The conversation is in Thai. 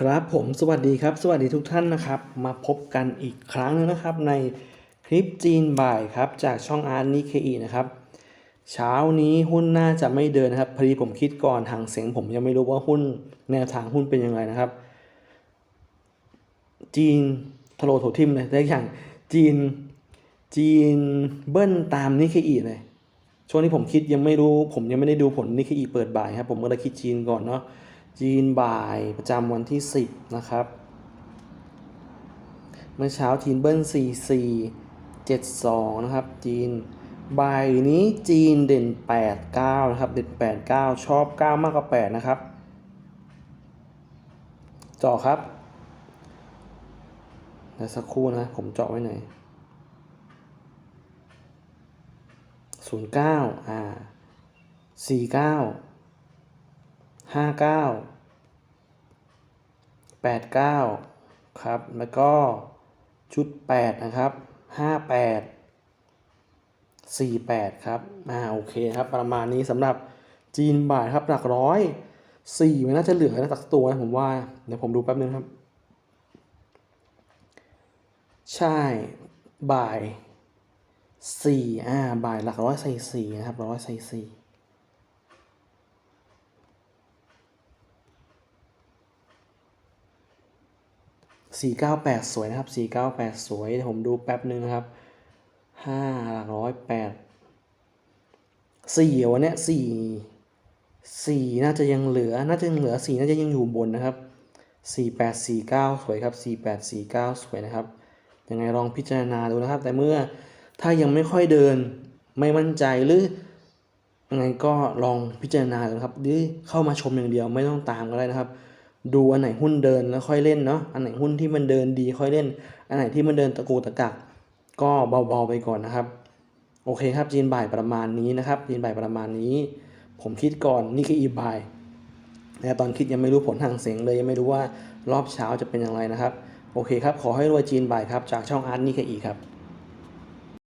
ครับผมสวัสดีครับ สวัสดีทุกท่านนะครับ มาพบกันอีกครั้งหนึงนะครับในคลิปจีนบ่ายครับ จากช่องอาร์นิเคอีนะครับเช้านี้หุ้นน่าจะไม่เดินนะครับพอดีผมคิดก่อนทางเสียงผมยังไม่รู้ว่าหุ้นแนวทางหุ้นเป็นยังไงนะครับ จีนทะโลโถทิมเลยได้อย่างจีนจีนเบิ้ลตามนิเคอีเลยช่วงนี้ผมคิดยังไม่รู้ ผมยังไม่ได้ดูผลนิเคอีเปิดบ่ายครับผมก็เลยคิดจีนก่อนเนาะ จีนบ่ายประจำวันที่ 10 นะครับ เมื่อเช้าจีนเบิ้ล44 72 นะครับ จีนบ่ายนี้จีนเด่น 89 นะครับ เด่น 89 ชอบ 9 มากกว่า 8 นะครับเจาะครับเดี๋ยวสักครู่นะ ผมเจาะไว้ไหนศูนย์เก้าอ่าสี่เก้า ห้าเก้าแปดเก้าครับ แล้วก็ชุดแปดนะครับห้าแปดสี่แปดครับ อ่า โอเคครับ ประมาณนี้สำหรับจีนบ่ายครับ หลักร้อยสี่มันน่าจะเหลือนะสักตัวนะผมว่า เดี๋ยวผมดูแป๊บนึงครับ ใช่ บ่ายสี่อ่า บ่ายหลักร้อยใส่สี่นะครับร้อยใส่สี่ สี่เก้าแปดสวยนะครับสี่เก้าแปดสวยเดี๋ยวผมดูแป๊บนึงนะครับห้าหลักร้อยแปดสี่วันเนี้ยสี่สี่น่าจะยังเหลือ น่าจะยังเหลือสี่น่าจะยังอยู่บนนะครับสี่แปดสี่เก้าสวยครับสี่แปดสี่เก้าสวยนะครับ ยังไงลองพิจารณาดูนะครับ แต่เมื่อถ้ายังไม่ค่อยเดินไม่มั่นใจหรือยังไงก็ลองพิจารณาดูครับหรือเข้ามาชมอย่างเดียวไม่ต้องตามก็ได้นะครับ ดูอันไหนหุ้นเดินแล้วค่อยเล่นเนาะ อันไหนหุ้นที่มันเดินดีค่อยเล่น อันไหนที่มันเดินตะกูตะกักก็เบาๆไปก่อนนะครับ โอเคครับจีนบ่ายประมาณนี้นะครับจีนบ่ายประมาณนี้ ผมคิดก่อนนี่คืออีบ่ายแต่ตอนคิดยังไม่รู้ผลทางเสียงเลยยังไม่รู้ว่ารอบเช้าจะเป็นอย่างไรนะครับ โอเคครับ ขอให้รวยจีนบ่ายครับ จากช่องอาร์ตนี่แค่อีครับ